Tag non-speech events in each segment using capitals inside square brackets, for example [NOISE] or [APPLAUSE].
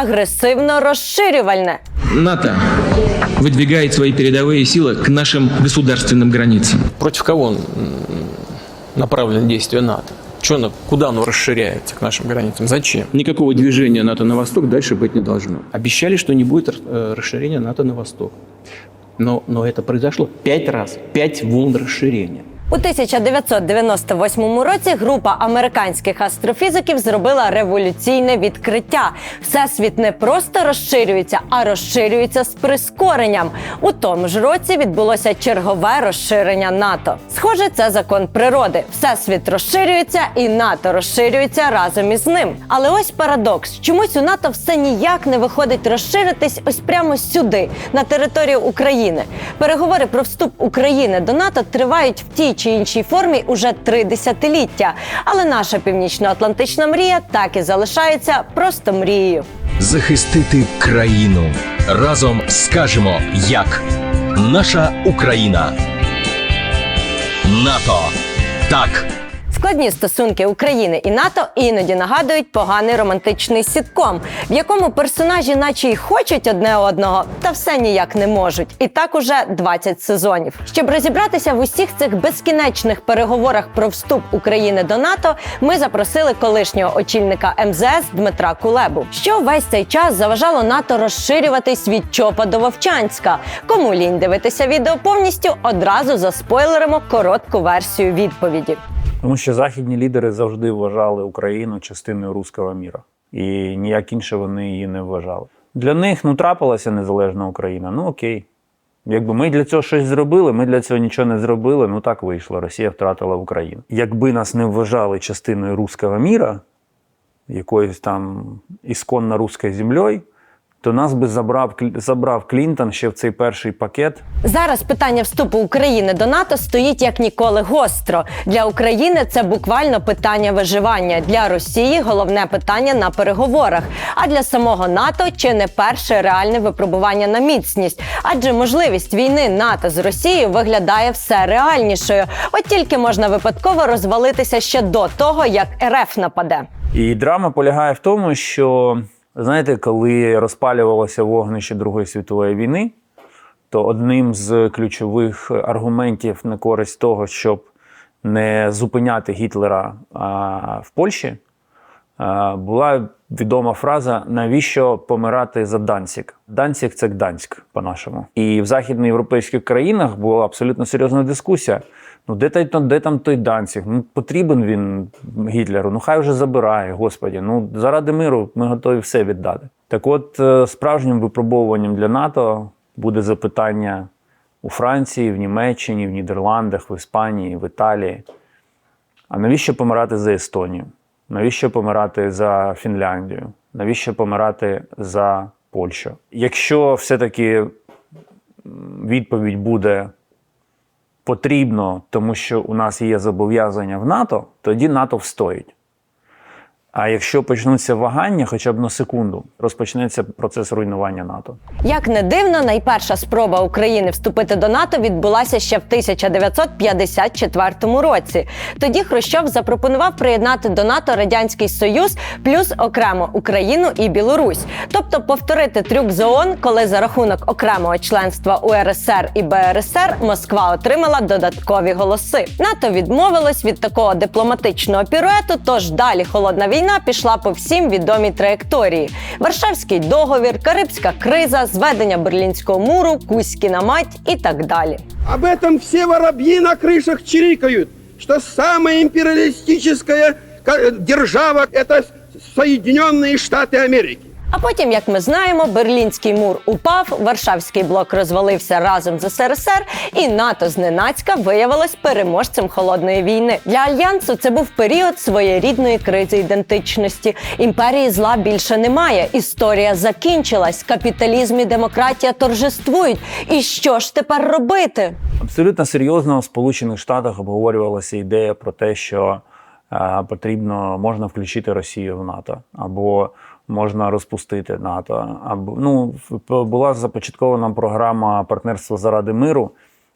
агресивно розширювальне. НАТО выдвигает свои передовые силы к нашим государственным границам. Против кого м, направлено действие НАТО? Чё оно, куда оно расширяется к нашим границам? Зачем? Никакого движения НАТО на восток дальше быть не должно. Обещали, что не будет э, расширения НАТО на восток. Но, но это произошло пять раз. Пять волн расширения. У 1998 році група американських астрофізиків зробила революційне відкриття. Всесвіт не просто розширюється, а розширюється з прискоренням. У тому ж році відбулося чергове розширення НАТО. Схоже, це закон природи. Всесвіт розширюється, і НАТО розширюється разом із ним. Але ось парадокс: чомусь у НАТО все ніяк не виходить розширитись ось прямо сюди, на територію України. Переговори про вступ України до НАТО тривають в тій чи іншій формі уже три десятиліття. Але наша північно-атлантична мрія так і залишається просто мрією. захистити країну. Разом скажемо як. Наша Україна. НАТО. Так. Складні стосунки України і НАТО іноді нагадують поганий романтичний сітком, в якому персонажі, наче й хочуть одне одного, та все ніяк не можуть. І так уже 20 сезонів. Щоб розібратися в усіх цих безкінечних переговорах про вступ України до НАТО, ми запросили колишнього очільника МЗС Дмитра Кулебу. Що весь цей час заважало НАТО розширюватись від Чопа до Вовчанська. Кому лінь дивитися відео повністю, одразу заспойлеримо коротку версію відповіді. Тому що західні лідери завжди вважали Україну частиною руського міра, і ніяк інше вони її не вважали. Для них ну трапилася незалежна Україна. Ну окей. Якби ми для цього щось зробили, ми для цього нічого не зробили. Ну так вийшло. Росія втратила Україну. Якби нас не вважали частиною руського міра, якоюсь там ісконно руською землею, то нас би забрав, забрав Клінтон ще в цей перший пакет. Зараз питання вступу України до НАТО стоїть як ніколи гостро. Для України це буквально питання виживання. Для Росії головне питання на переговорах. А для самого НАТО чи не перше реальне випробування на міцність? Адже можливість війни НАТО з Росією виглядає все реальнішою. От тільки можна випадково розвалитися ще до того, як РФ нападе. І драма полягає в тому, що знаєте, коли розпалювалося вогнище Другої світової війни, то одним з ключових аргументів на користь того, щоб не зупиняти Гітлера а, в Польщі, а, була відома фраза: навіщо помирати за Данцік? Данцік це Гданськ, по-нашому. І в західноєвропейських країнах була абсолютно серйозна дискусія. Ну, де, той, де там той Данцік? Ну, потрібен він Гітлеру. Ну, хай вже забирає, господі. Ну, заради миру ми готові все віддати. Так от, е, справжнім випробовуванням для НАТО буде запитання у Франції, в Німеччині, в Нідерландах, в Іспанії, в Італії. А навіщо помирати за Естонію? Навіщо помирати за Фінляндію? Навіщо помирати за Польщу? Якщо все-таки відповідь буде потрібно, тому що у нас є зобов'язання в НАТО, тоді НАТО встоїть. А якщо почнуться вагання, хоча б на секунду, розпочнеться процес руйнування НАТО. Як не дивно, найперша спроба України вступити до НАТО відбулася ще в 1954 році. Тоді Хрущов запропонував приєднати до НАТО Радянський Союз плюс окремо Україну і Білорусь, тобто повторити трюк з ООН, коли за рахунок окремого членства УРСР і БРСР Москва отримала додаткові голоси. НАТО відмовилось від такого дипломатичного піруету, тож далі холодна війна пішла по всім відомій траєкторії: Варшавський договір, Карибська криза, зведення Берлінського муру, Кузькіна мать і так далі. Об этом все воробьи на крышах чирикают, что самая империалистическая ка- держава – это Соединенные Штаты Америки. А потім, як ми знаємо, Берлінський мур упав, Варшавський блок розвалився разом з СРСР, і НАТО зненацька виявилось переможцем холодної війни. Для альянсу це був період своєрідної кризи ідентичності. Імперії зла більше немає. Історія закінчилась. Капіталізм і демократія торжествують. І що ж тепер робити? Абсолютно серйозно в Сполучених Штатах обговорювалася ідея про те, що е, потрібно можна включити Росію в НАТО, або можна розпустити НАТО. Або ну була започаткована програма партнерства заради миру,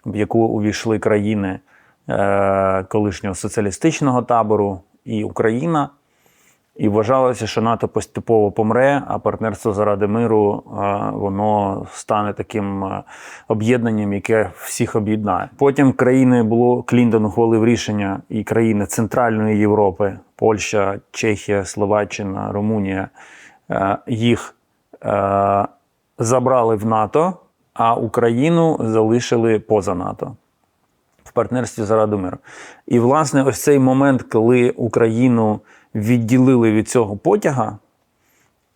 в яку увійшли країни е, колишнього соціалістичного табору і Україна. І вважалося, що НАТО поступово помре, а партнерство заради миру воно стане таким об'єднанням, яке всіх об'єднає. Потім країни було Клінтон ухвалив рішення, і країни Центральної Європи, Польща, Чехія, Словаччина, Румунія, е, їх е, забрали в НАТО, а Україну залишили поза НАТО в партнерстві заради миру. І, власне, ось цей момент, коли Україну відділили від цього потяга,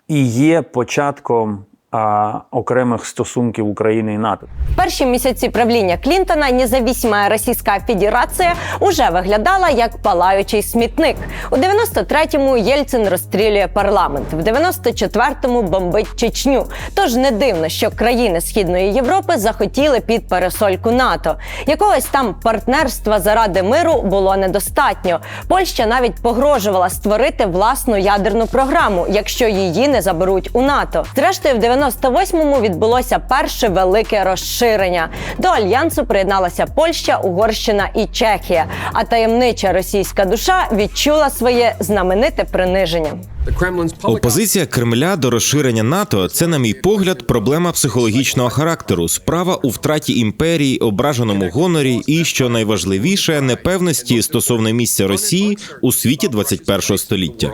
і є початком а, окремих стосунків України і НАТО. Перші місяці правління Клінтона независима Російська Федерація уже виглядала як палаючий смітник. У 93-му Єльцин розстрілює парламент, в 94-му бомбить Чечню. Тож не дивно, що країни Східної Європи захотіли під пересольку НАТО. Якогось там партнерства заради миру було недостатньо. Польща навіть погрожувала створити власну ядерну програму, якщо її не заберуть у НАТО. Зрештою, в 98-му відбулося перше велике розширення. До альянсу приєдналася Польща, Угорщина і Чехія. А таємнича російська душа відчула своє знамените приниження. Опозиція Кремля до розширення НАТО це, на мій погляд, проблема психологічного характеру, справа у втраті імперії, ображеному гонорі і, що найважливіше, непевності стосовно місця Росії у світі 21 століття.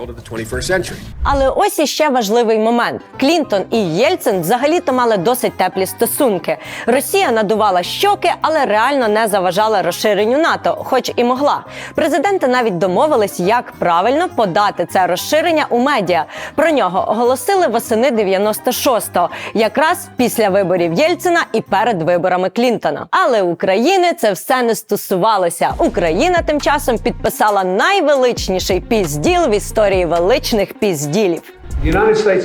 Але ось іще важливий момент: Клінтон і Єльцин взагалі-то мали досить теплі стосунки. Росія надувала щоки, але реально не заважала розширенню НАТО, хоч і могла. Президенти навіть домовились, як правильно подати це розширення у медіа. Про нього оголосили восени 96-го, якраз після виборів Єльцина і перед виборами Клінтона. Але України це все не стосувалося. Україна тим часом підписала найвеличніший пізділ в історії величних пізділів.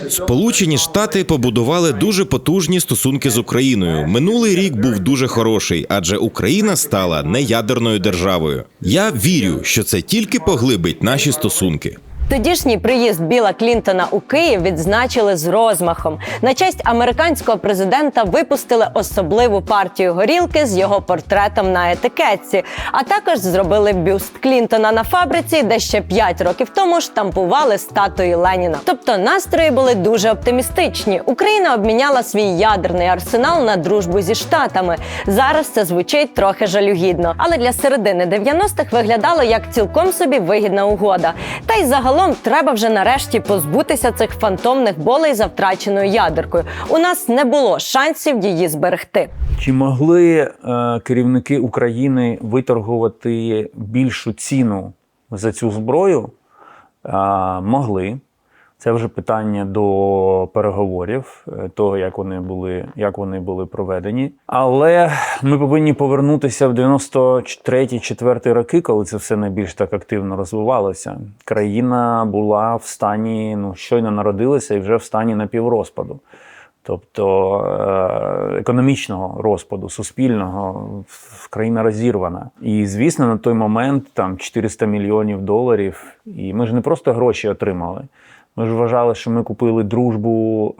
Сполучені Штати побудували дуже потужні стосунки з Україною. Минулий рік був дуже хороший, адже Україна стала неядерною державою. Я вірю, що це тільки поглибить наші стосунки. Тодішній приїзд Біла Клінтона у Київ відзначили з розмахом. На честь американського президента випустили особливу партію горілки з його портретом на етикетці, а також зробили бюст Клінтона на фабриці, де ще 5 років тому штампували статуї Леніна. Тобто настрої були дуже оптимістичні. Україна обміняла свій ядерний арсенал на дружбу зі штатами. Зараз це звучить трохи жалюгідно, але для середини 90-х виглядало як цілком собі вигідна угода. Та й загалом треба вже нарешті позбутися цих фантомних болей за втраченою ядеркою. У нас не було шансів її зберегти. Чи могли е, керівники України виторгувати більшу ціну за цю зброю? Е, могли. Це вже питання до переговорів, е, того, як вони були, як вони були проведені. Але ми повинні повернутися в 93-4 роки, коли це все найбільш так активно розвивалося. Країна була в стані, ну щойно народилася і вже в стані напіврозпаду. Тобто е, економічного розпаду, суспільного, країна розірвана. І звісно, на той момент там 400 мільйонів доларів. І ми ж не просто гроші отримали. Ми ж вважали, що ми купили дружбу,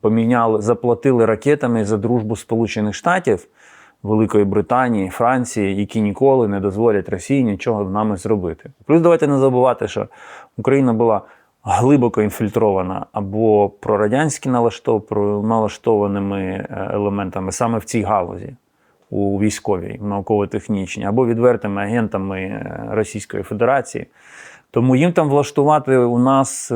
поміняли, заплатили ракетами за дружбу Сполучених Штатів, Великої Британії, Франції, які ніколи не дозволять Росії нічого з нами зробити. Плюс давайте не забувати, що Україна була глибоко інфільтрована або прорадянські налаштов, про- налаштованими е, елементами саме в цій галузі. У військовій, науково-технічній, або відвертими агентами е, Російської Федерації. Тому їм там влаштувати у нас е,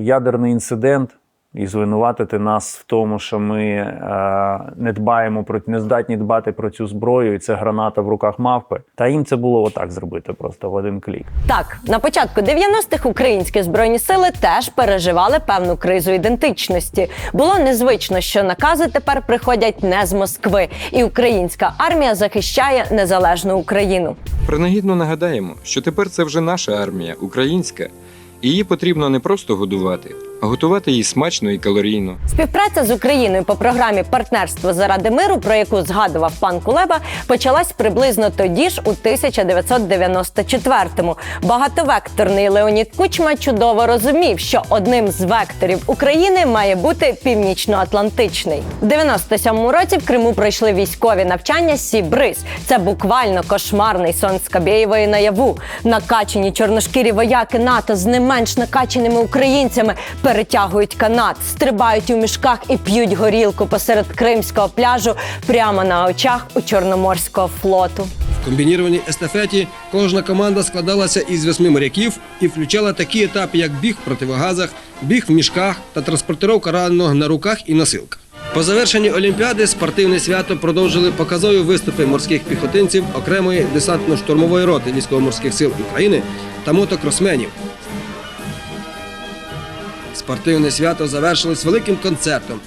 ядерний інцидент і звинуватити нас в тому, що ми е, не дбаємо про не здатні дбати про цю зброю, і це граната в руках мавпи. Та їм це було отак зробити, просто в один клік. Так, на початку 90-х українські збройні сили теж переживали певну кризу ідентичності. Було незвично, що накази тепер приходять не з Москви, і українська армія захищає незалежну Україну. Принагідно нагадаємо, що тепер це вже наша армія, українська, і її потрібно не просто годувати, готувати її смачно і калорійно. Співпраця з Україною по програмі Партнерство заради миру, про яку згадував пан Кулеба, почалась приблизно тоді ж у 1994-му. Багатовекторний Леонід Кучма чудово розумів, що одним з векторів України має бути північноатлантичний. У 97-му році в Криму пройшли військові навчання Сі-Бриз. Це буквально кошмарний сон Скабєєвої наяву. Накачані чорношкірі вояки НАТО з не менш накачаними українцями, перетягують канат, стрибають у мішках і п'ють горілку посеред кримського пляжу прямо на очах у Чорноморського флоту. В комбінірованій естафеті кожна команда складалася із восьми моряків і включала такі етапи, як біг в противогазах, біг в мішках та транспортировка раненого на руках і носилках. По завершенні Олімпіади спортивне свято продовжили показові виступи морських піхотинців окремої десантно-штурмової роти військово-морських сил України та мотокросменів. Спортивне свято завершилось великим концертом.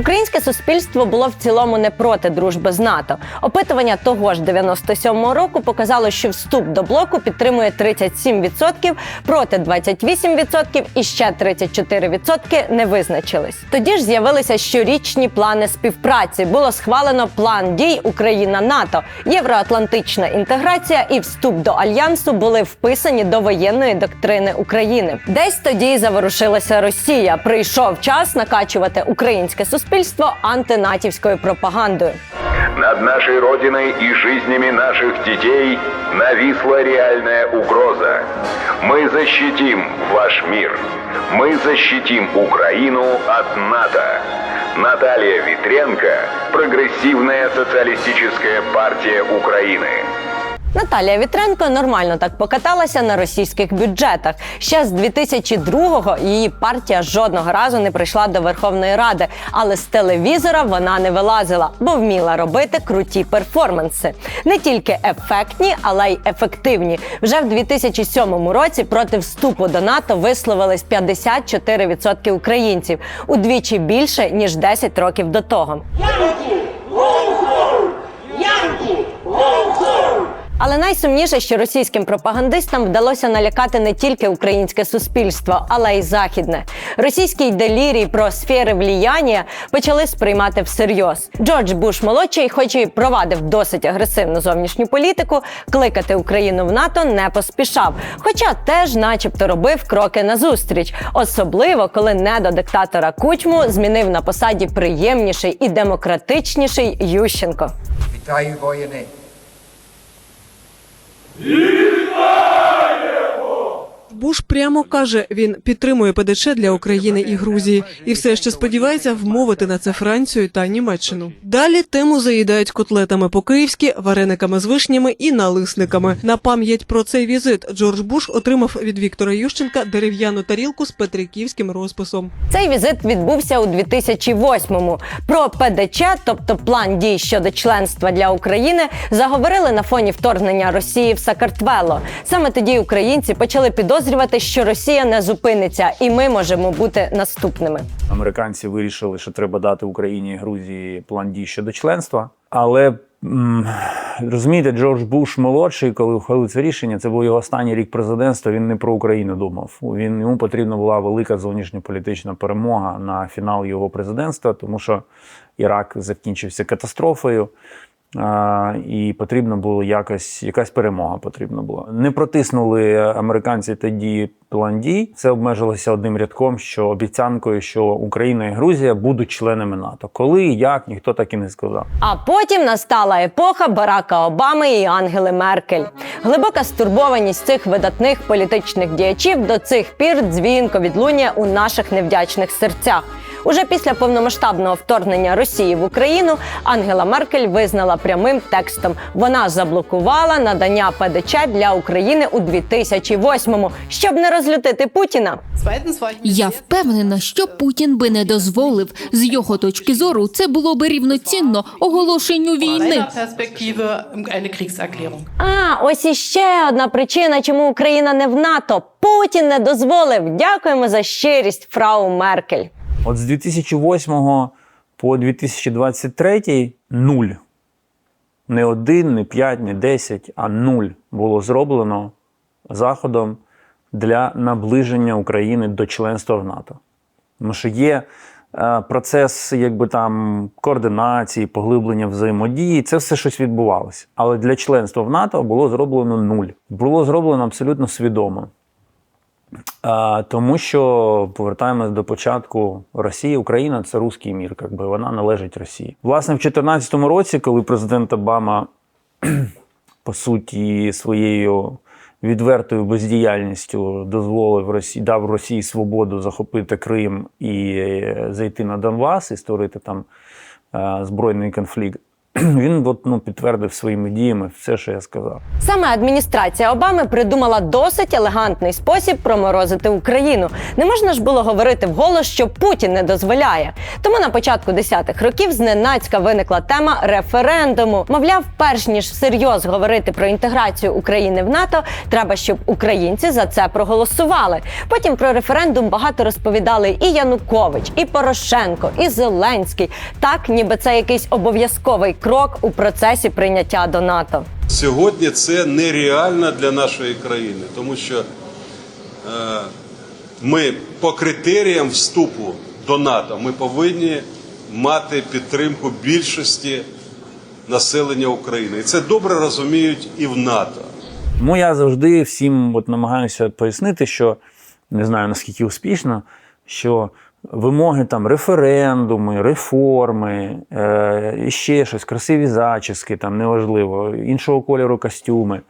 Українське суспільство було в цілому не проти дружби з НАТО. Опитування того ж 97-го року показало, що вступ до блоку підтримує 37%, проти 28% і ще 34% не визначились. Тоді ж з'явилися щорічні плани співпраці. Було схвалено план дій Україна НАТО, євроатлантична інтеграція і вступ до альянсу були вписані до воєнної доктрини України. Десь тоді й заворушилася Росія. Прийшов час накачувати українське суспільство антинатівською пропагандою. Над нашей Родиной и жизнями наших детей нависла реальная угроза. Мы защитим ваш мир. Мы защитим Украину от НАТО. Наталья Витренко, Прогрессивная социалистическая партия Украины. Наталія Вітренко нормально так покаталася на російських бюджетах. Ще з 2002-го її партія жодного разу не прийшла до Верховної Ради, але з телевізора вона не вилазила, бо вміла робити круті перформанси. Не тільки ефектні, але й ефективні. Вже в 2007 році проти вступу до НАТО висловились 54% українців, удвічі більше ніж 10 років до того. Але найсумніше, що російським пропагандистам вдалося налякати не тільки українське суспільство, але й західне. Російський делірій про сфери вліяння почали сприймати всерйоз. Джордж Буш молодший, хоч і провадив досить агресивну зовнішню політику, кликати Україну в НАТО не поспішав. Хоча теж, начебто, робив кроки назустріч, особливо коли не до диктатора Кучму змінив на посаді приємніший і демократичніший Ющенко. Вітаю воїни! Yeah! Буш прямо каже, він підтримує ПДЧ для України і Грузії, і все ще сподівається вмовити на це Францію та Німеччину. Далі тему заїдають котлетами по-київськи, варениками з вишнями і налисниками. На пам'ять про цей візит Джордж Буш отримав від Віктора Ющенка дерев'яну тарілку з петриківським розписом. Цей візит відбувся у 2008-му. Про ПДЧ, тобто план дій щодо членства для України, заговорили на фоні вторгнення Росії в Сакартвело. Саме тоді українці почали підозрювати, що Росія не зупиниться, і ми можемо бути наступними. Американці вирішили, що треба дати Україні і Грузії план дій щодо членства. Але розумієте, Джордж Буш молодший, коли ухвалив це рішення, це був його останній рік президентства. Він не про Україну думав. Він йому потрібна була велика зовнішньополітична перемога на фінал його президентства, тому що Ірак закінчився катастрофою. І потрібно було якось, якась перемога потрібна була. Не протиснули американці тоді план дій. Це обмежилося одним рядком, що обіцянкою, що Україна і Грузія будуть членами НАТО. Коли і як ніхто так і не сказав. А потім настала епоха Барака Обами і Ангели Меркель. Глибока стурбованість цих видатних політичних діячів до цих пір дзвінко відлунює у наших невдячних серцях. Уже після повномасштабного вторгнення Росії в Україну Ангела Меркель визнала прямим текстом. Вона заблокувала надання ПДЧ для України у 2008-му, щоб не розлютити Путіна. Я впевнена, що Путін би не дозволив. З його точки зору це було би рівноцінно оголошенню війни. А ось іще одна причина, чому Україна не в НАТО. Путін не дозволив. Дякуємо за щирість, фрау Меркель. От з 2008 по 2023 нуль. Не один, не п'ять, не десять, а нуль було зроблено заходом для наближення України до членства в НАТО. Тому що є е, процес якби там координації, поглиблення взаємодії, це все щось відбувалося. Але для членства в НАТО було зроблено нуль. Було зроблено абсолютно свідомо. Тому що повертаємось до початку Росії, Україна це руський мір, якби вона належить Росії. Власне, в 2014 році, коли президент Обама [CLEARS THROAT] по суті, своєю відвертою бездіяльністю дозволив Росії, дав Росії свободу захопити Крим і е, зайти на Донбас і створити там е, збройний конфлікт. [CLEARS THROAT] Він от, ну, підтвердив своїми діями все, що я сказав. Саме адміністрація Обами придумала досить елегантний спосіб проморозити Україну. Не можна ж було говорити вголос, що Путін не дозволяє. Тому на початку 10-х років зненацька виникла тема референдуму. Мовляв, перш ніж всерйоз говорити про інтеграцію України в НАТО, треба, щоб українці за це проголосували. Потім про референдум багато розповідали і Янукович, і Порошенко, і Зеленський. Так, ніби це якийсь обов'язковий крок у процесі прийняття до НАТО. Сьогодні це нереально для нашої країни, тому що е, ми по критеріям вступу до НАТО ми повинні мати підтримку більшості населення України. І це добре розуміють і в НАТО. Тому я завжди всім от намагаюся пояснити, що не знаю наскільки успішно, що вимоги там референдуми, реформи, е, ще щось, красиві зачіски, там неважливо, іншого кольору костюми.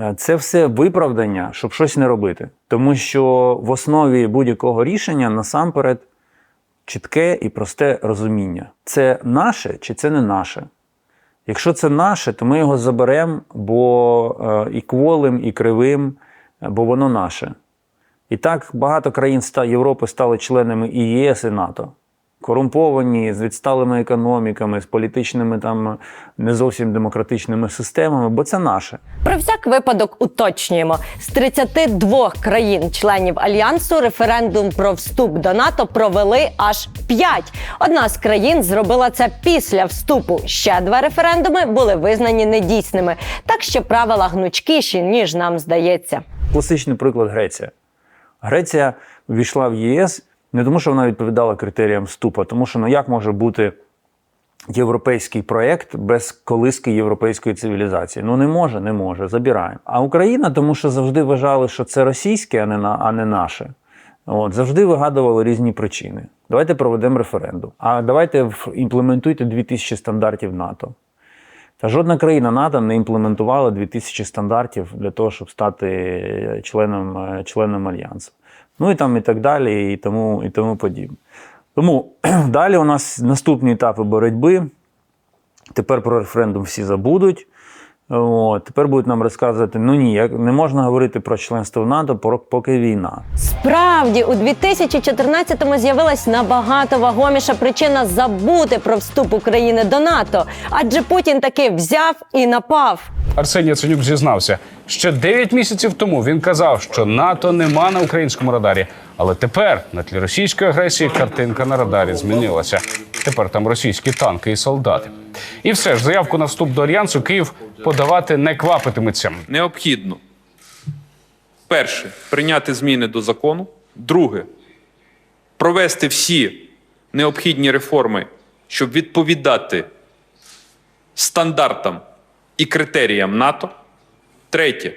Е, Це все виправдання, щоб щось не робити. Тому що в основі будь-якого рішення насамперед чітке і просте розуміння: це наше чи це не наше. Якщо це наше, то ми його заберемо, бо е, і кволим, і кривим, бо воно наше. І так багато країн Європи стали членами і ЄС, і НАТО. Корумповані, з відсталими економіками, з політичними там не зовсім демократичними системами, бо це наше. Про всяк випадок уточнюємо: з 32 країн-членів альянсу референдум про вступ до НАТО провели аж 5. Одна з країн зробила це після вступу. Ще два референдуми були визнані недійсними. Так що правила гнучкіші, ніж нам здається. Класичний приклад Греція. Греція ввійшла в ЄС не тому, що вона відповідала критеріям вступу, а тому що ну як може бути європейський проєкт без колиски європейської цивілізації? Ну не може, не може. Забираємо. А Україна, тому що завжди вважали, що це російське, а не на а не наше. От завжди вигадували різні причини. Давайте проведемо референдум. А давайте імплементуйте 2000 стандартів НАТО. Та жодна країна НАТО не імплементувала 2000 стандартів для того, щоб стати е, членом, е, членом альянсу. Ну і там і так далі, і тому, і тому подібне. Тому [CLEARS THROAT] далі у нас наступні етапи боротьби. Тепер про референдум всі забудуть. От, тепер будуть нам розказувати: ну ні, як- не можна говорити про членство в НАТО, поки війна. Справді, у 2014-му з'явилась набагато вагоміша причина забути про вступ України до НАТО, адже Путін таки взяв і напав. Арсеній Яценюк зізнався, ще 9 місяців тому він казав, що НАТО нема на українському радарі. Але тепер на тлі російської агресії картинка на радарі змінилася. Тепер там російські танки і солдати. І все ж заявку на вступ до альянсу Київ подавати не квапитиметься. необхідно перше прийняти зміни до закону. Друге провести всі необхідні реформи, щоб відповідати стандартам і критеріям НАТО. Третє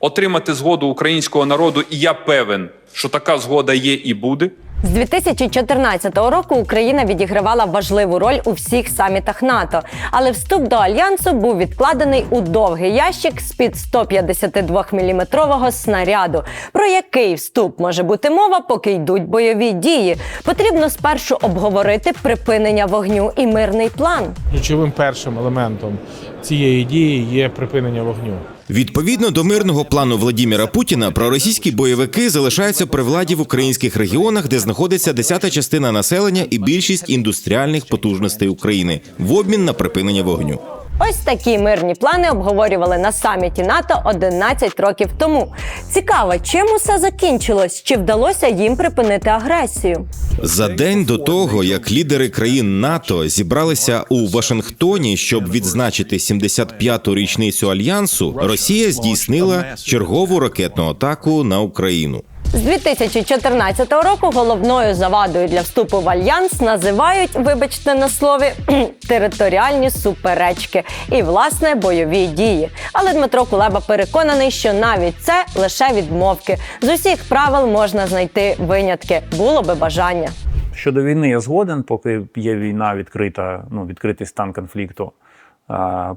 отримати згоду українського народу, і я певен, що така згода є і буде. З 2014 року Україна відігравала важливу роль у всіх самітах НАТО, але вступ до альянсу був відкладений у довгий ящик з під 152 мм снаряду. Про який вступ може бути мова, поки йдуть бойові дії? Потрібно спершу обговорити припинення вогню і мирний план. Ключовим першим елементом цієї дії є припинення вогню. Відповідно до мирного плану Владіміра Путіна, проросійські бойовики залишаються при владі в українських регіонах, де знаходиться десята частина населення і більшість індустріальних потужностей України в обмін на припинення вогню. Ось такі мирні плани обговорювали на саміті НАТО 11 років тому. Цікаво, чим усе закінчилось? Чи вдалося їм припинити агресію? За день до того, як лідери країн НАТО зібралися у Вашингтоні, щоб відзначити 75-ту річницю альянсу, Росія здійснила чергову ракетну атаку на Україну. З 2014 року головною завадою для вступу в альянс називають, вибачте на слові, [CLEARS THROAT] територіальні суперечки і власне бойові дії. Але Дмитро Кулеба переконаний, що навіть це лише відмовки. З усіх правил можна знайти винятки. Було би бажання. Щодо війни я згоден, поки є війна відкрита, ну відкритий стан конфлікту.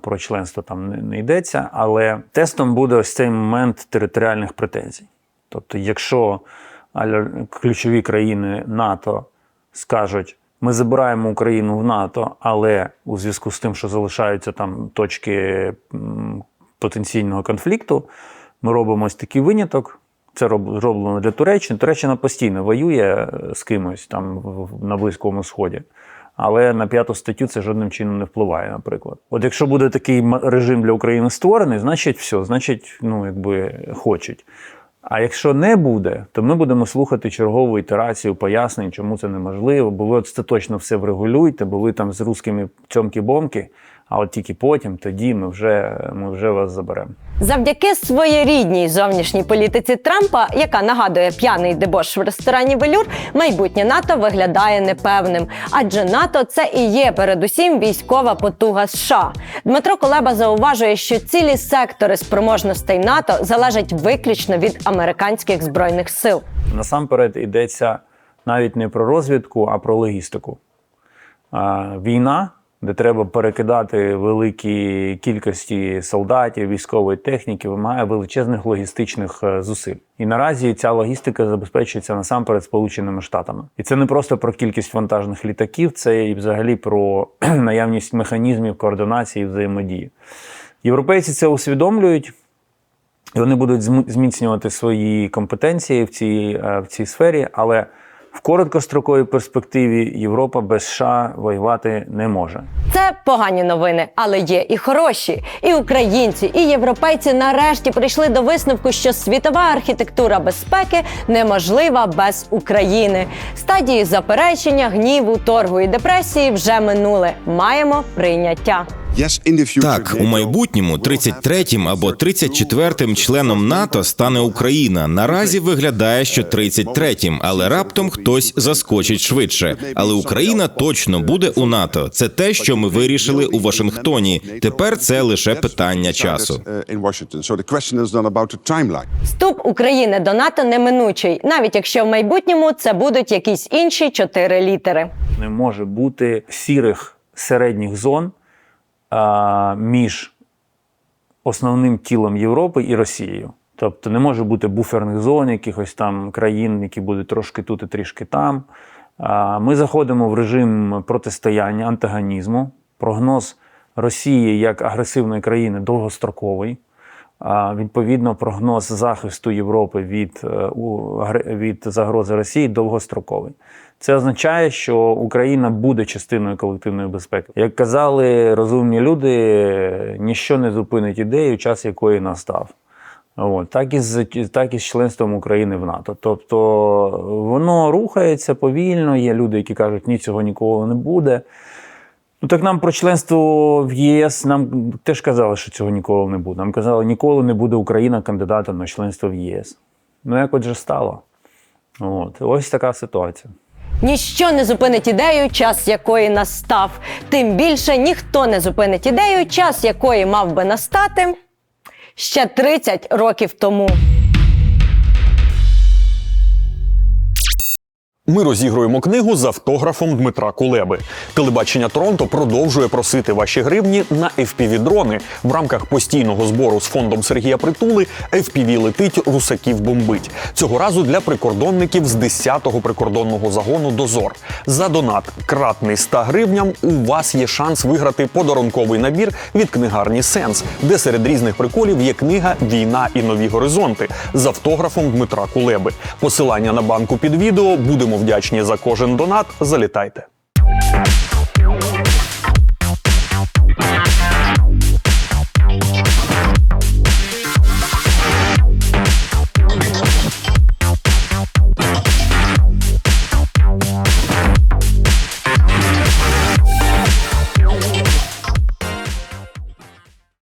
про членство там не, йдеться. Але тестом буде ось цей момент територіальних претензій. Тобто, якщо ключові країни НАТО скажуть, ми забираємо Україну в НАТО, але у зв'язку з тим, що залишаються там точки потенційного конфлікту, ми робимо ось такий виняток. Це роб- зроблено для Туреччини. Туреччина постійно воює е, з кимось там на Близькому Сході. Але на п'яту статтю це жодним чином не впливає, наприклад. От якщо буде такий режим для України створений, значить все, значить, ну якби хочуть. А якщо не буде, то ми будемо слухати чергову ітерацію пояснень, чому це неможливо, бо ви остаточно все врегулюйте, бо ви там з русскими цьомки-бомки, а от тільки потім, тоді ми вже, ми вже вас заберемо. Завдяки своєрідній зовнішній політиці Трампа, яка нагадує п'яний дебош в ресторані Велюр, майбутнє НАТО виглядає непевним. Адже НАТО це і є передусім військова потуга США. Дмитро Колеба зауважує, що цілі сектори спроможностей НАТО залежать виключно від американських збройних сил. Насамперед йдеться навіть не про розвідку, а про логістику. Війна, де треба перекидати великі кількості солдатів, військової техніки, вимагає величезних логістичних е, зусиль. І наразі ця логістика забезпечується насамперед Сполученими Штатами. І це не просто про кількість вантажних літаків, це і взагалі про [CLEARS THROAT] наявність механізмів координації і взаємодії. Європейці це усвідомлюють. І вони будуть зм- зміцнювати свої компетенції в цій, е, в цій сфері, але в короткостроковій перспективі Європа без США воювати не може. Це погані новини, але є і хороші. І українці, і європейці нарешті прийшли до висновку, що світова архітектура безпеки неможлива без України. Стадії заперечення, гніву, торгу і депресії вже минули. Маємо прийняття. Так, у майбутньому 33-м або 34-м членом НАТО стане Україна. Наразі виглядає, що 33-м, але раптом хтось заскочить швидше. Але Україна точно буде у НАТО. Це те, що ми вирішили у Вашингтоні. Тепер це лише питання часу. Вступ України до НАТО неминучий, навіть якщо в майбутньому це будуть якісь інші чотири літери. Не може бути сірих середніх зон між основним тілом Європи і Росією. Тобто не може бути буферних зон, якихось там країн, які будуть трошки тут і трішки там. Ми заходимо в режим протистояння, антагонізму. Прогноз Росії як агресивної країни довгостроковий. Відповідно, прогноз захисту Європи від, е, від загрози Росії довгостроковий. Це означає, що Україна буде частиною колективної безпеки. Як казали розумні люди, ніщо не зупинить ідею, час якої настав. От, так, і з, так і з членством України в НАТО. Тобто воно рухається повільно. Є люди, які кажуть, ні, цього ніколи не буде. Ну так нам про членство в ЄС нам теж казали, що цього ніколи не буде. Нам казали, ніколи не буде Україна кандидатом на членство в ЄС. Ну як отже стало. От. Ось така ситуація. Ніщо не зупинить ідею, час якої настав. Тим більше ніхто не зупинить ідею, час якої мав би настати ще 30 років тому. Ми розігруємо книгу з автографом Дмитра Кулеби. Телебачення Торонто продовжує просити ваші гривні на FPV-дрони. В рамках постійного збору з фондом Сергія Притули FPV летить, русаків бомбить. Цього разу для прикордонників з 10-го прикордонного загону Дозор. За донат кратний 100 гривням у вас є шанс виграти подарунковий набір від книгарні Сенс, де серед різних приколів є книга Війна і нові горизонти з автографом Дмитра Кулеби. Посилання на банку під відео. Будемо вдячні за кожен донат. Залітайте.